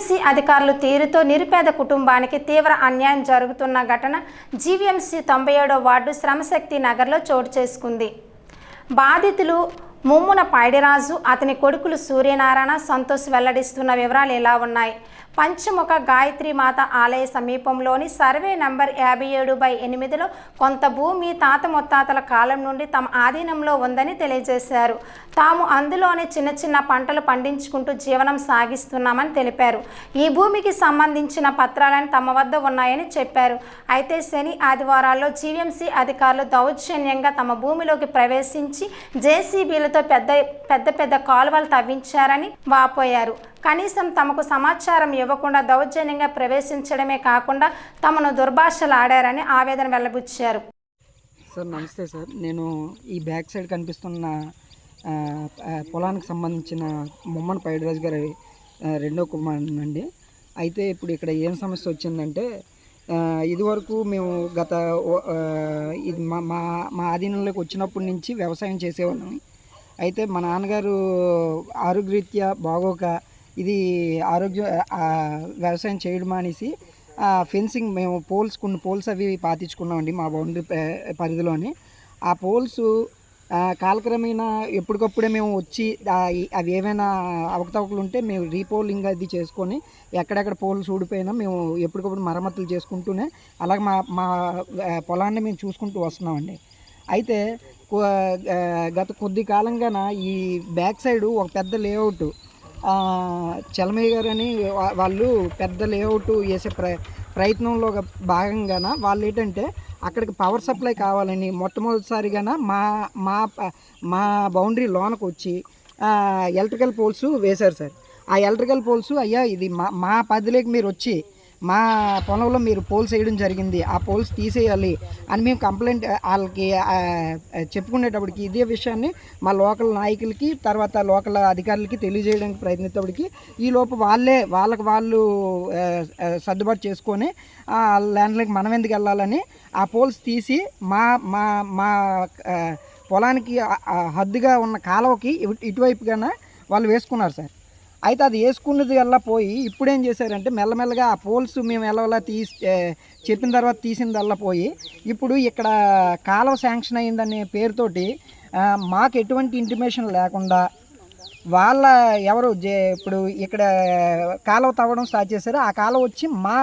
GVMC అధికారులు తీరుతో నిరుపేద కుటుంబానికి తీవ్ర అన్యాయం జరుగుతున్న ఘటన జీవీఎంసీ తొంభై ఏడో వార్డు శ్రమశక్తి నగర్లో చోటు చేసుకుంది. బాధితులు ముమ్మున పైడిరాజు అతని కొడుకులు సూర్యనారాయణ సంతోష్ వెల్లడిస్తున్న వివరాలు ఎలా ఉన్నాయి? పంచముఖ గాయత్రి మాత ఆలయ సమీపంలోని సర్వే నంబర్ యాభై ఏడు బై ఎనిమిదిలో కొంత భూమి తాత ముత్తాతల కాలం నుండి తమ ఆధీనంలో ఉందని తెలియజేశారు. తాము అందులోనే చిన్న చిన్న పంటలు పండించుకుంటూ జీవనం సాగిస్తున్నామని తెలిపారు. ఈ భూమికి సంబంధించిన పత్రాలను తమ వద్ద ఉన్నాయని చెప్పారు. అయితే శని ఆదివారాల్లో జీవీఎంసీ అధికారులు దౌర్జన్యంగా తమ భూమిలోకి ప్రవేశించి జేసీబీలతో పెద్ద పెద్ద పెద్ద కాలువలు తవ్వించారని వాపోయారు. కనీసం తమకు సమాచారం ఇవ్వకుండా దౌర్జన్యంగా ప్రవేశించడమే కాకుండా తమను దుర్భాషలాడారని ఆవేదన వెల్లబుచ్చారు. సార్ నమస్తే సార్. నేను ఈ బ్యాక్ సైడ్ కనిపిస్తున్న పొలానికి సంబంధించిన ముమ్మన్ పైడిరాజు గారి ఆ, రెండో కుమారునండి. అయితే ఇప్పుడు ఇక్కడ ఏం సమస్య వచ్చిందంటే ఇదివరకు మేము గత ఇది మా మా మా ఆధీనంలోకి వచ్చినప్పటి నుంచి వ్యవసాయం చేసేవాళ్ళం. అయితే మా నాన్నగారు ఆరోగ్యరీత్యా బాగోక ఇది ఆరోగ్య వ్యవసాయం చేయడం అనేసి ఫెన్సింగ్ మేము పోల్స్ కొన్ని పోల్స్ అవి పాతించుకున్నామండి మా బౌండరీ పరిధిలోని. ఆ పోల్స్ కాలక్రమేణా ఎప్పటికప్పుడే మేము వచ్చి అవి ఏమైనా అవకతవకలు ఉంటే మేము రీపోలింగ్ అది చేసుకొని ఎక్కడెక్కడ పోల్స్ ఊడిపోయినా మేము ఎప్పటికప్పుడు మరమ్మతులు చేసుకుంటూనే అలాగే మా మా పొలాన్ని మేము చూసుకుంటూ వస్తున్నామండి. అయితే గత కొద్ది కాలంగాన ఈ బ్యాక్ సైడ్ ఒక పెద్ద లేఅవుట్ చలమయ్య గారు అని వాళ్ళు పెద్ద లేఅవుట్ వేసే ప్ర ప్రయత్నంలో భాగంగాన వాళ్ళు ఏంటంటే అక్కడికి పవర్ సప్లై కావాలని మొట్టమొదటిసారిగాన మా మా మా బౌండరీ లోనకు వచ్చి ఎలక్ట్రికల్ పోల్స్ వేశారు సార్. ఆ ఎలక్ట్రికల్ పోల్స్ అయ్యా ఇది మా మా పదిలోకి మీరు వచ్చి మా పొలంలో మీరు పోల్స్ వేయడం జరిగింది ఆ పోల్స్ తీసేయాలి అని మేము కంప్లైంట్ వాళ్ళకి చెప్పుకునేటప్పటికి ఇదే విషయాన్ని మా లోకల్ నాయకులకి తర్వాత లోకల్ అధికారులకి తెలియజేయడానికి ప్రయత్నించేటప్పటికి ఈ లోపు వాళ్ళే వాళ్ళకి వాళ్ళు సర్దుబాటు చేసుకొని ఆ ల్యాండ్లకి మనం ఎందుకు వెళ్ళాలని ఆ పోల్స్ తీసి మా మా మా పొలానికి హద్దుగా ఉన్న కాలువకి ఇటు- ఇటువైపుగాన వాళ్ళు వేసుకున్నారు సార్. అయితే అది వేసుకున్నది వల్ల పోయి ఇప్పుడు ఏం చేశారంటే మెల్లమెల్లగా ఆ పోల్స్ మేము ఎలా తీసి చెప్పిన తర్వాత తీసిందల్లా పోయి ఇప్పుడు ఇక్కడ కాలువ శాంక్షన్ అయిందనే పేరుతోటి మాకు ఎటువంటి ఇంటిమేషన్ లేకుండా వాళ్ళ ఎవరు జే ఇప్పుడు ఇక్కడ కాలువ తవ్వడం స్టార్ట్ చేశారు ఆ కాలువ వచ్చి మా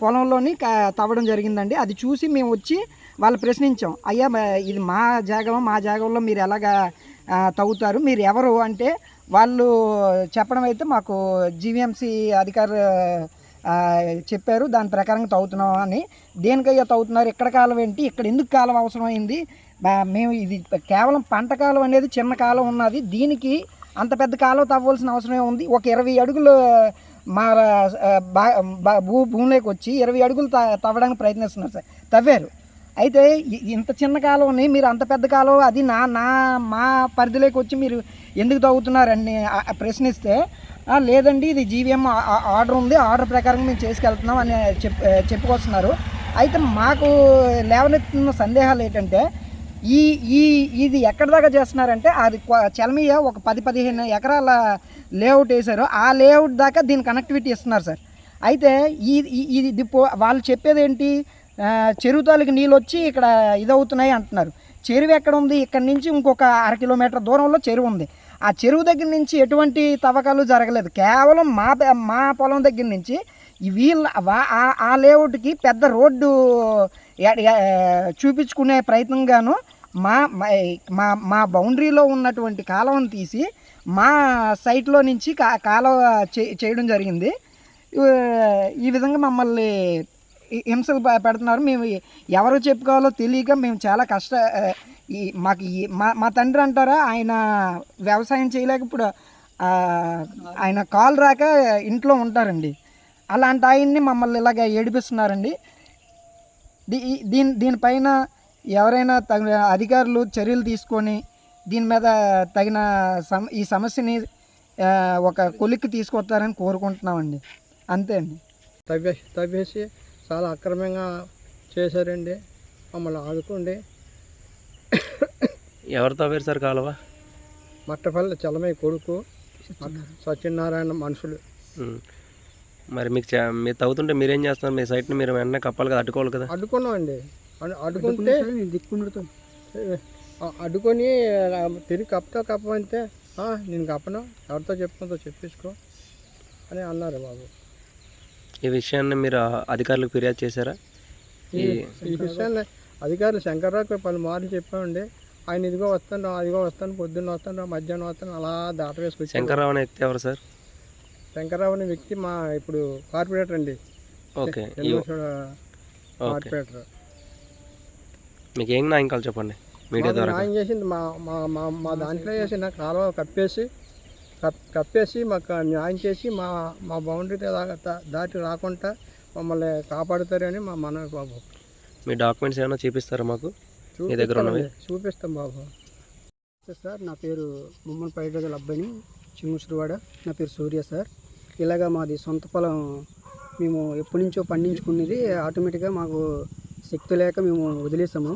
పొలంలోని కా- తవ్వడం జరిగిందండి. అది చూసి మేము వచ్చి వాళ్ళు ప్రశ్నించాం అయ్యా ఇది మా జాగం మా జాగంలో మీరు ఎలాగా తవ్వుతారు? మీరు ఎవరు? అంటే వాళ్ళు చెప్పడం అయితే మాకు జీవీఎంసీ అధికారు చెప్పారు. దాని ప్రకారంగా తవ్వుతున్నాం అని. దేనికయ్యా తవ్వుతున్నారు? ఎక్కడ కాలం ఏంటి? ఇక్కడ ఎందుకు కాలం అవసరం అయింది? మేము ఇది కేవలం పంట కాలం అనేది చిన్న కాలం ఉన్నది. దీనికి అంత పెద్ద కాలం తవ్వాల్సిన అవసరమే ఉంది. ఒక ఇరవై అడుగులు మా బా బా- భూ భూమిలోకి వచ్చి ఇరవై అడుగులు తవ్వడానికి ప్రయత్నిస్తున్నారు సార్. తవ్వారు. అయితే ఇంత చిన్న కాలువని మీరు అంత పెద్ద కాలం అది నా నా మా పరిధిలోకి వచ్చి మీరు ఎందుకు తవ్వుతున్నారని ప్రశ్నిస్తే లేదండి ఇది జీవీఎం ఆర్డర్ ఉంది ఆర్డర్ ప్రకారం మేము చేసుకెళ్తున్నాం అని చెప్ చెప్పుకొస్తున్నారు. అయితే మాకు లేవనెత్తున్న సందేహాలు ఏంటంటే ఈ ఈ ఇది ఎక్కడి దాకా చేస్తున్నారంటే అది చలమీయ ఒక పది పదిహేను ఎకరాల లేఅవుట్ వేశారు. ఆ లేఅవుట్ దాకా దీని కనెక్టివిటీ ఇస్తున్నారు సార్. అయితే ఈ ఇది ఇది వాళ్ళు చెప్పేది ఏంటి చెరువు తాలూకు నీళ్ళు వచ్చి ఇక్కడ ఇదవుతున్నాయి అంటున్నారు. చెరువు ఎక్కడ ఉంది? ఇక్కడ నుంచి ఇంకొక అర కిలోమీటర్ దూరంలో చెరువు ఉంది. ఆ చెరువు దగ్గర నుంచి ఎటువంటి తవ్వకాలు జరగలేదు. కేవలం మా మా పొలం దగ్గర నుంచి వీళ్ళ ఆ- ఆ లేఅవుట్కి పెద్ద రోడ్డు చూపించుకునే ప్రయత్నంగాను మా మా- మా మా బౌండరీలో ఉన్నటువంటి కాలువను తీసి మా సైట్లో నుంచి కా కాలువ చేయడం జరిగింది. ఈ- విధంగా మమ్మల్ని హింసలు పెడుతున్నారు. మేము ఎవరు చెప్పుకోవాలో తెలియక మేము చాలా కష్ట ఈ మాకు ఈ మా మా తండ్రి అంటారా? ఆయన వ్యవసాయం చేయలేక ఇప్పుడు ఆయన కాల్ రాక ఇంట్లో ఉంటారండి. అలాంటి ఆయన్ని మమ్మల్ని ఇలాగ ఏడిపిస్తున్నారండి. దీ దీని దీనిపైన ఎవరైనా తగిన అధికారులు చర్యలు తీసుకొని దీని మీద తగిన సమ ఈ సమస్యని ఒక కొలిక్కి తీసుకొస్తారని కోరుకుంటున్నామండి. అంతే అండి. తవ్వేసి తవ్వేసి చాలా అక్రమంగా చేశారండి. మమ్మల్ని ఆదుకోండి. ఎవరు తవ్వారు సార్ కాలువ? మట్టపల్లి చలమయ్య కొడుకు సత్యనారాయణ మనుషులు. మరి మీకు మీరు తవ్వుతుంటే మీరేం చేస్తున్నారు? మీ సైట్ని మీరు వెంటనే కప్పాలి కదా అడ్డుకోవాలి కదా? అడ్డుకున్నామండి. అడ్డు- అడ్డుకుంటే అడ్డుకొని తిరిగి కప్పుతో కప్పమంటే "ఆ, నేను కప్పను. ఎవరితో చెప్పుకుందో చెప్పించుకో అని అన్నారు బాబు. ఈ విషయాన్ని మీరు అధికారులకు ఫిర్యాదు చేశారా? ఈ ఈ విషయాన్ని అధికారులు శంకర్రావుకి పలు మార్లు చెప్పామండి. ఆయన ఇదిగో వస్తాను అదిగో వస్తాను పొద్దున్న వస్తాను మధ్యాహ్నం వస్తాను అలా దాట వేసుకొచ్చాను శంకర్రావు అనే వ్యక్తి ఎవరు సార్? శంకర్రావు అనే వ్యక్తి మా ఇప్పుడు కార్పొరేటర్ అండి. Okay corporator. మీకు ఏం న్యాయం కావాలి చెప్పండి మీడియా ద్వారా. న్యాయం చేసింది మా మా మా మా దాంట్లో చేసిన కాలువ కప్పేసి కప్ కప్పేసి మాకు న్యాయం చేసి మా మా బౌండరీ దాటి రాకుండా మమ్మల్ని కాపాడుతారని మా మనవి బాబు. మీ డాక్యుమెంట్స్ ఏమైనా చూపిస్తారా మాకు? మీ దగ్గర ఉన్నవి? చూపిస్తామండి. చూపిస్తాం బాబు. సార్ నా పేరు ముమ్మన్ పైడ్రజల అబ్బాయిని చింగుసురువాడ నా పేరు సూర్య సార్. ఇలాగా మాది సొంత పొలం. మేము ఎప్పటి నుంచో పండించుకునేది ఆటోమేటిక్గా మాకు శక్తి లేక మేము వదిలేసాము.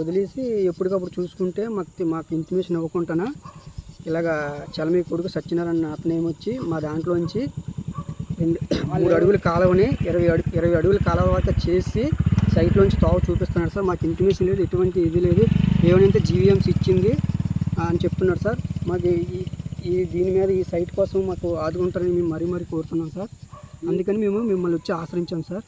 వదిలేసి ఎప్పటికప్పుడు చూసుకుంటే మాకు మాకు ఇంటిమేషన్ ఇవ్వకుండానా ఇలాగా చలమీ కొడుకు సత్యనారాయణ అతను వచ్చి మా దాంట్లోంచి రెండు మూడు అడుగుల కాలువని ఇరవై అడుగు ఇరవై అడుగుల కాలువ వరకు చేసి సైట్లోంచి తావు చూపిస్తున్నాడు సార్. మాకు ఇంటిమేషన్ లేదు ఎటువంటి ఇది లేదు. ఏమైనా జీవీఎంసీ ఇచ్చింది అని చెప్తున్నాడు సార్. మాకు ఈ ఈ దీని మీద ఈ సైట్ కోసం మాకు ఆదుకుంటారని మేము మరీ మరీ కోరుతున్నాం సార్. అందుకని మేము మిమ్మల్ని వచ్చి ఆశ్రయించాం సార్.